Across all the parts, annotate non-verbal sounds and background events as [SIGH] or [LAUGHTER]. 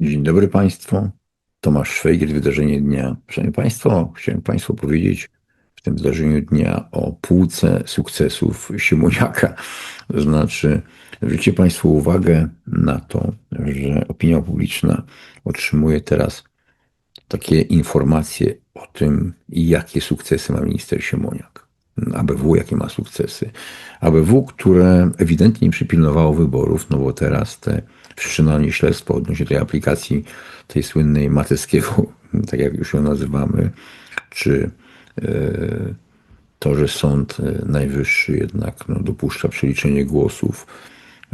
Dzień dobry Państwu. Tomasz Szwejgiel, wydarzenie dnia. Szanowni Państwo, chciałem Państwu powiedzieć w tym wydarzeniu dnia o półce sukcesów Siemoniaka. To znaczy, zwróćcie Państwo uwagę na to, że opinia publiczna otrzymuje teraz takie informacje o tym, jakie sukcesy ma minister Siemoniak. ABW, jakie ma sukcesy. ABW, które ewidentnie nie przypilnowało wyborów, no bo teraz te wszczynanie śledztwa odnośnie tej aplikacji, tej słynnej Mateckiego, [LAUGHS] tak jak już ją nazywamy, czy e, to, że Sąd Najwyższy jednak no, dopuszcza przeliczenie głosów,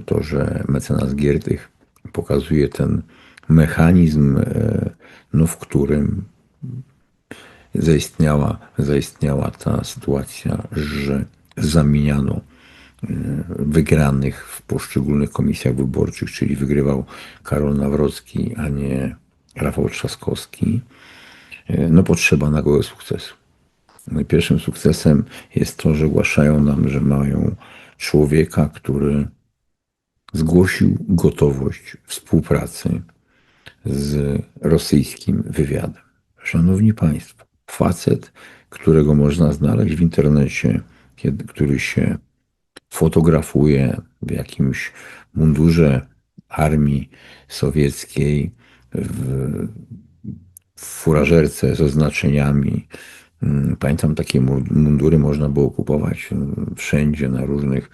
to, że mecenas Giertych pokazuje ten mechanizm, e, no, w którym zaistniała, zaistniała ta sytuacja, że zamieniano e, wygranych w poszczególnych komisjach wyborczych, czyli wygrywał Karol Nawrocki, a nie Rafał Trzaskowski, e, no potrzeba nagłego sukcesu. No pierwszym sukcesem jest to, że ogłaszają nam, że mają człowieka, który zgłosił gotowość współpracy z rosyjskim wywiadem. Szanowni Państwo, facet, którego można znaleźć w internecie, kiedy, który się fotografuje w jakimś mundurze armii sowieckiej, w, w furażerce z oznaczeniami. Mm, Pamiętam, takie mundury można było kupować mm, wszędzie, na różnych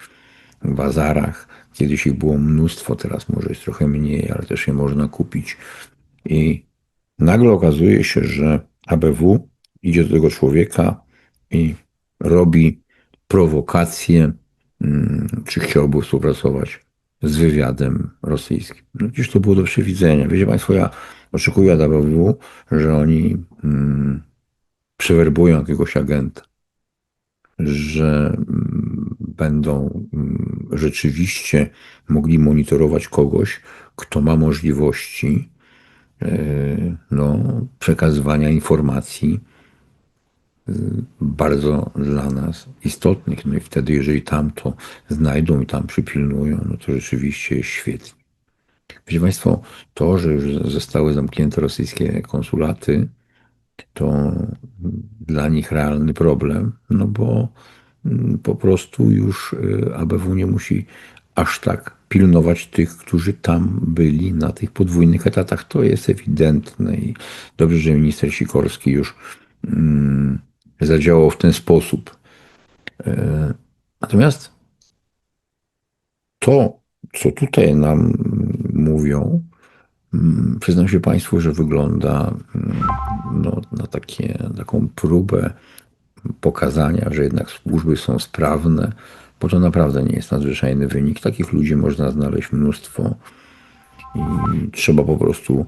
bazarach. Kiedyś ich było mnóstwo, teraz może jest trochę mniej, ale też je można kupić. I nagle okazuje się, że ABW idzie do tego człowieka i robi prowokację, mm, czy chciałby współpracować z wywiadem rosyjskim. No przecież to było do przewidzenia. Wiecie Państwo, ja oczekuję od ABW, że oni mm, przewerbują jakiegoś agenta, że mm, będą mm, rzeczywiście mogli monitorować kogoś, kto ma możliwości e, no, przekazywania informacji bardzo dla nas istotnych. No i wtedy, jeżeli tam to znajdą i tam przypilnują, no to rzeczywiście jest świetnie. Wiecie Państwo, to, że już zostały zamknięte rosyjskie konsulaty, to dla nich realny problem, no bo mm, po prostu już y, ABW nie musi aż tak pilnować tych, którzy tam byli na tych podwójnych etatach. To jest ewidentne i dobrze, że minister Sikorski już mm, zadziałał w ten sposób. E, natomiast to, co tutaj nam mówią, mm, przyznam się Państwu, że wygląda no, na takie, taką próbę pokazania, że jednak służby są sprawne, bo to naprawdę nie jest nadzwyczajny wynik. Takich ludzi można znaleźć mnóstwo i trzeba po prostu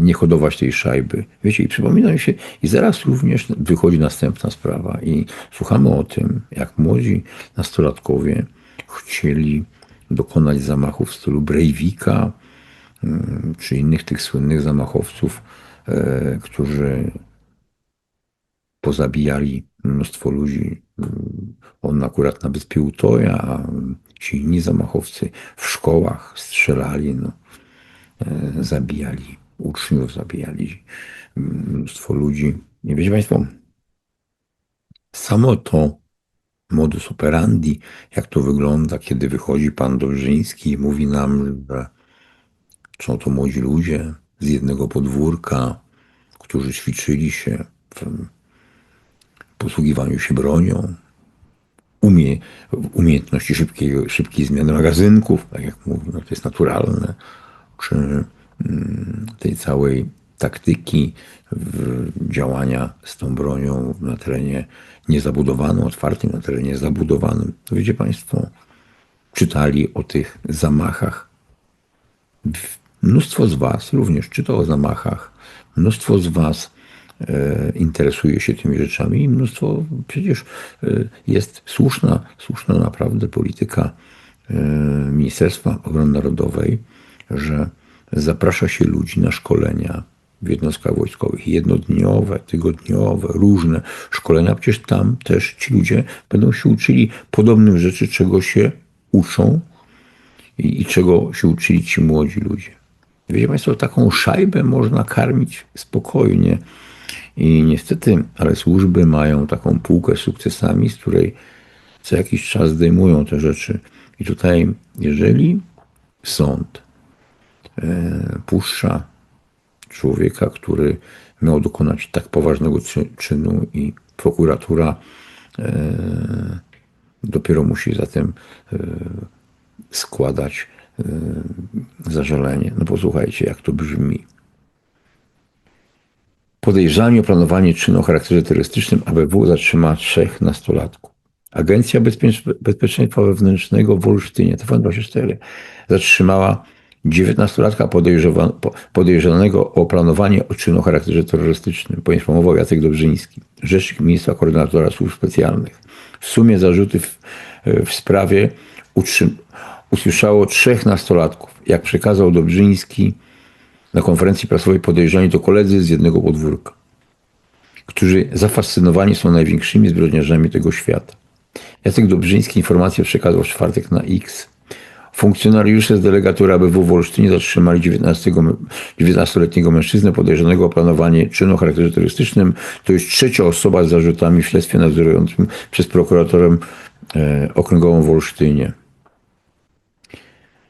nie hodować tej szajby. Wiecie, i przypomina mi się, i zaraz również wychodzi następna sprawa i słuchamy o tym, jak młodzi nastolatkowie chcieli dokonać zamachów w stylu Breivika, mm, czy innych tych słynnych zamachowców, E, którzy pozabijali mnóstwo ludzi. On akurat na wyspie Utoja, a ci inni zamachowcy w szkołach strzelali, no, e, zabijali uczniów, zabijali mnóstwo ludzi. Nie wiecie Państwo, samo to modus operandi, jak to wygląda, kiedy wychodzi pan Dobrzyński i mówi nam, że są to młodzi ludzie, z jednego podwórka, którzy ćwiczyli się w posługiwaniu się bronią, umie, umiejętności szybkiej, szybkiej zmiany magazynków, tak jak mówię, no to jest naturalne, czy mm, tej całej taktyki działania z tą bronią na terenie niezabudowanym, otwartym, na terenie zabudowanym. To wiecie Państwo, czytali o tych zamachach Mnóstwo z Was również czyta o zamachach, mnóstwo z Was e, interesuje się tymi rzeczami i mnóstwo przecież e, jest słuszna, słuszna naprawdę polityka e, Ministerstwa Obrony Narodowej, że zaprasza się ludzi na szkolenia w jednostkach wojskowych, jednodniowe, tygodniowe, różne szkolenia. Przecież tam też ci ludzie będą się uczyli podobnych rzeczy, czego się uczą i, i czego się uczyli ci młodzi ludzie. Wiecie Państwo, taką szajbę można karmić spokojnie. I niestety, ale służby mają taką półkę z sukcesami, z której co jakiś czas zdejmują te rzeczy. I tutaj, jeżeli sąd puszcza człowieka, który miał dokonać tak poważnego czy, czynu i prokuratura e, dopiero musi zatem e, składać e, zażalenie. No posłuchajcie, jak to brzmi. Podejrzanie o planowanie czynu o charakterze terrorystycznym ABW zatrzyma trzech nastolatków. Agencja Bezpieczeństwa Wewnętrznego w Olsztynie, TVN24, zatrzymała 19-latka podejrzanego o planowanie czynu o charakterze terrorystycznym, poinformował Jacek Dobrzyński, rzecznik ministra koordynatora służb specjalnych. W sumie zarzuty w, w sprawie utrzym, usłyszało trzech nastolatków. Jak przekazał Dobrzyński na konferencji prasowej podejrzani to koledzy z jednego podwórka, którzy zafascynowani są największymi zbrodniarzami tego świata. Jacek Dobrzyński informację przekazał w czwartek na X. Funkcjonariusze z delegatury ABW w Olsztynie zatrzymali 19-letniego mężczyznę podejrzanego o planowanie czynu o charakterze terrorystycznym. To już trzecia osoba z zarzutami w śledztwie nadzorującym przez prokuratorem e, okręgową w Olsztynie.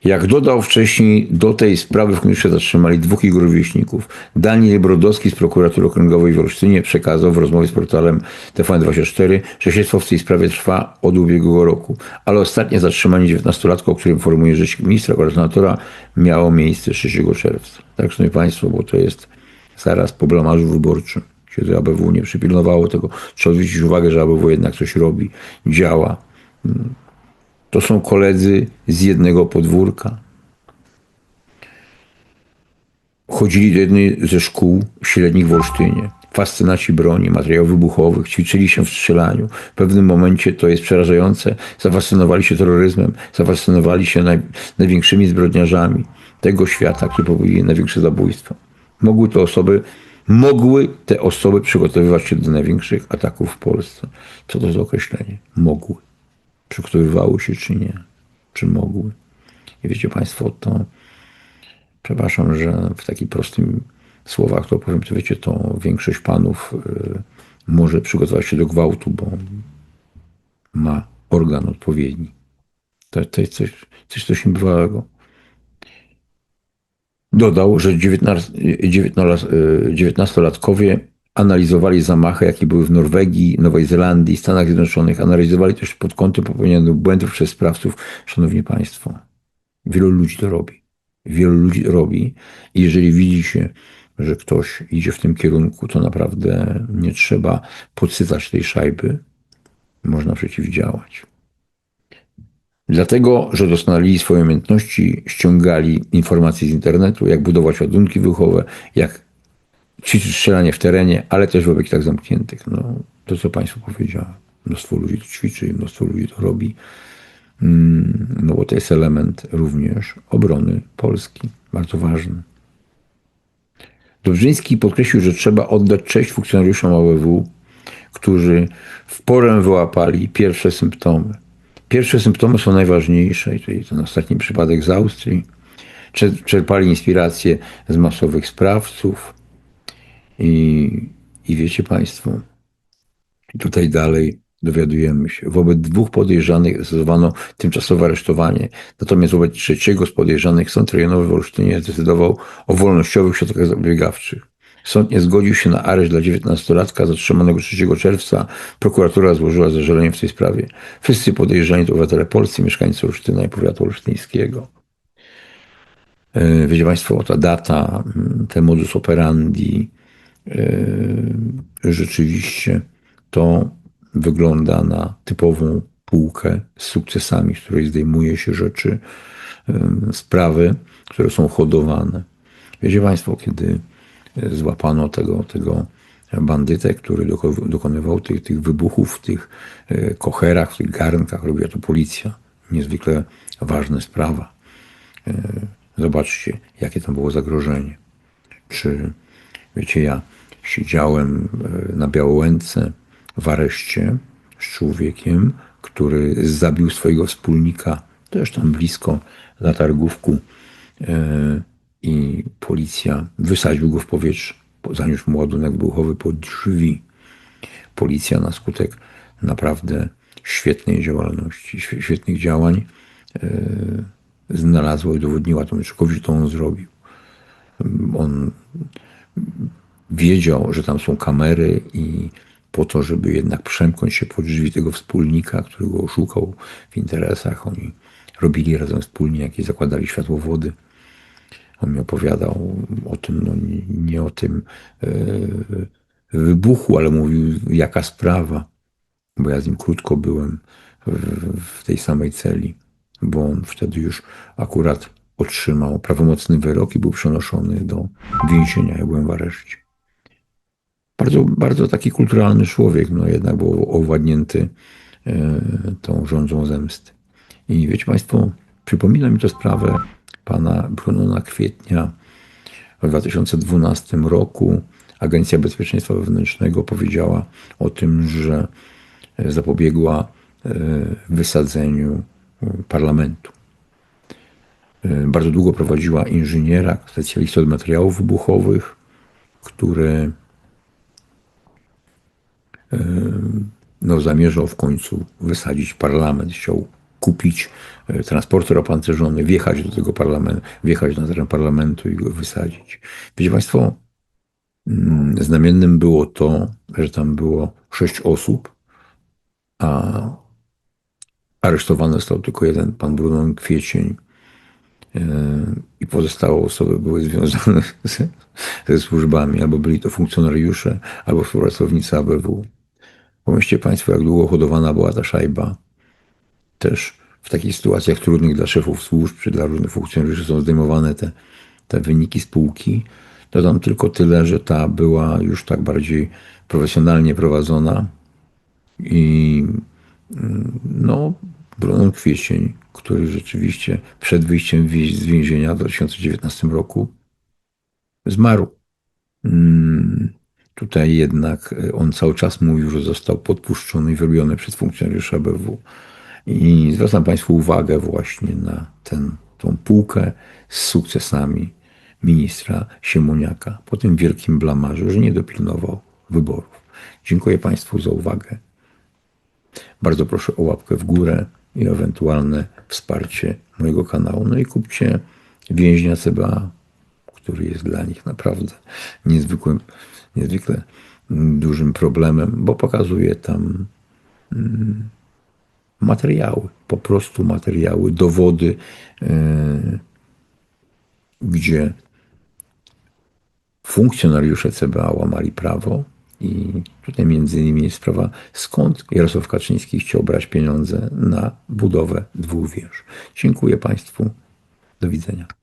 Jak dodał wcześniej, do tej sprawy w komisji zatrzymali dwóch jego rówieśników. Daniel Brodowski z prokuratury okręgowej w Olsztynie przekazał w rozmowie z portalem TVN24, że śledztwo w tej sprawie trwa od ubiegłego roku. Ale ostatnie zatrzymanie 19-latka, o którym informuje rzecznik ministra koordynatora, miało miejsce 3 czerwca. Tak, szanowni Państwo, bo to jest zaraz po blamarzu wyborczym. Kiedy ABW nie przypilnowało tego. Trzeba zwrócić uwagę, że ABW jednak coś robi, działa. To są koledzy z jednego podwórka. Chodzili do jednej ze szkół średnich w Olsztynie. Fascynaci broni, materiałów wybuchowych, ćwiczyli się w strzelaniu. W pewnym momencie to jest przerażające. Zafascynowali się terroryzmem, zafascynowali się naj, największymi zbrodniarzami tego świata, który popełnili największe zabójstwa. Mogły te osoby, mogły te osoby przygotowywać się do największych ataków w Polsce. Co to za określenie? Mogły przygotowywały się czy nie, czy mogły. I wiecie Państwo, to przepraszam, że w takich prostym słowach to powiem, to wiecie, to większość panów y, może przygotować się do gwałtu, bo ma organ odpowiedni. To, to jest coś, coś, coś niebywałego. Dodał, że 19-latkowie analizowali zamachy, jakie były w Norwegii, Nowej Zelandii, Stanach Zjednoczonych. Analizowali też pod kątem popełnionych błędów przez sprawców. Szanowni Państwo, wielu ludzi to robi. Wielu ludzi to robi. I jeżeli widzi się, że ktoś idzie w tym kierunku, to naprawdę nie trzeba podsycać tej szajby. Można przeciwdziałać. Dlatego, że doskonalili swoje umiejętności, ściągali informacje z internetu, jak budować ładunki wybuchowe, jak ćwiczyć strzelanie w terenie, ale też w obiektach zamkniętych. No, to, co Państwu powiedziałem. Mnóstwo ludzi to ćwiczy i mnóstwo ludzi to robi. Mm, no bo to jest element również obrony Polski. Bardzo ważny. Dobrzyński podkreślił, że trzeba oddać cześć funkcjonariuszom AWW, którzy w porę wyłapali pierwsze symptomy. Pierwsze symptomy są najważniejsze, czyli ten ostatni przypadek z Austrii. Czerpali inspirację z masowych sprawców, i, i wiecie Państwo, tutaj dalej dowiadujemy się. Wobec dwóch podejrzanych zastosowano tymczasowe aresztowanie, natomiast wobec trzeciego z podejrzanych sąd rejonowy w Olsztynie zdecydował o wolnościowych środkach zapobiegawczych. Sąd nie zgodził się na areszt dla 19-latka zatrzymanego 3 czerwca. Prokuratura złożyła zażalenie w tej sprawie. Wszyscy podejrzani to obywatele polscy, mieszkańcy Olsztyna i powiatu olsztyńskiego. E, wiecie Państwo, ta data, ten modus operandi, rzeczywiście to wygląda na typową półkę z sukcesami, z której zdejmuje się rzeczy, yy, sprawy, które są hodowane. Wiecie Państwo, kiedy złapano tego, tego bandytę, który dokonywał tych, tych wybuchów w tych yy, kocherach, w tych garnkach, robiła to policja. Niezwykle ważna sprawa. Zobaczcie, jakie tam było zagrożenie. Czy Wiecie, ja siedziałem e, na Białołęce w areszcie z człowiekiem, który zabił swojego wspólnika, też tam blisko, na targówku. E, i policja wysadził go w powietrze, zaniósł mu ładunek wybuchowy pod drzwi. Policja na skutek naprawdę świetnej działalności, świe- świetnych działań e, znalazła i udowodniła Tomyczkowi, że to on zrobił. On wiedział, że tam są kamery i po to, żeby jednak przemknąć się pod drzwi tego wspólnika, który go oszukał w interesach, oni robili razem wspólnie, jakieś zakładali światłowody. On mi opowiadał o tym, no nie, o tym e, wybuchu, ale mówił, jaka sprawa, bo ja z nim krótko byłem w tej samej celi, bo on wtedy już akurat otrzymał prawomocny wyrok i był przenoszony do więzienia. Ja byłem w areszcie. Bardzo, bardzo taki kulturalny człowiek, no jednak był owładnięty e, tą rządzą zemsty. I wiecie Państwo, przypomina mi to sprawę pana Brunona Kwietnia w 2012 roku. Agencja Bezpieczeństwa Wewnętrznego powiedziała o tym, że zapobiegła e, wysadzeniu e, parlamentu. E, Bardzo długo prowadziła inżyniera, specjalistę od materiałów wybuchowych, który no, zamierzał w końcu wysadzić parlament, chciał kupić e, transporter opancerzony, wjechać do tego parlamentu, wjechać na teren parlamentu i go wysadzić. Wiecie Państwo, mm, znamiennym było to, że tam było sześć osób, a aresztowany został tylko jeden, pan Bruno Kwiecień i pozostałe osoby były związane [LAUGHS] ze, ze służbami, albo byli to funkcjonariusze, albo współpracownicy ABW. Pomyślcie Państwo, jak długo hodowana była ta szajba. Też w takich sytuacjach trudnych dla szefów służb czy dla różnych funkcjonariuszy są zdejmowane te, te wyniki spółki. Dodam tylko tyle, że ta była już tak bardziej profesjonalnie prowadzona i mm, no, Bruno Kwiecień, który rzeczywiście przed wyjściem z więzienia w 2019 roku zmarł. Mm, Tutaj jednak e, on cały czas mówił, że został podpuszczony i wyrobiony przez funkcjonariusza ABW. I zwracam Państwu uwagę właśnie na ten, tą półkę z sukcesami ministra Siemoniaka po tym wielkim blamarzu, że nie dopilnował wyborów. Dziękuję Państwu za uwagę. Bardzo proszę o łapkę w górę i ewentualne wsparcie mojego kanału. No i kupcie więźnia CBA, który jest dla nich naprawdę niezwykłym, niezwykle dużym problemem, bo pokazuje tam mm, materiały, po prostu materiały, dowody, yy, gdzie funkcjonariusze CBA łamali prawo i tutaj między innymi jest sprawa, skąd Jarosław Kaczyński chciał brać pieniądze na budowę dwóch wież. Dziękuję Państwu. Do widzenia.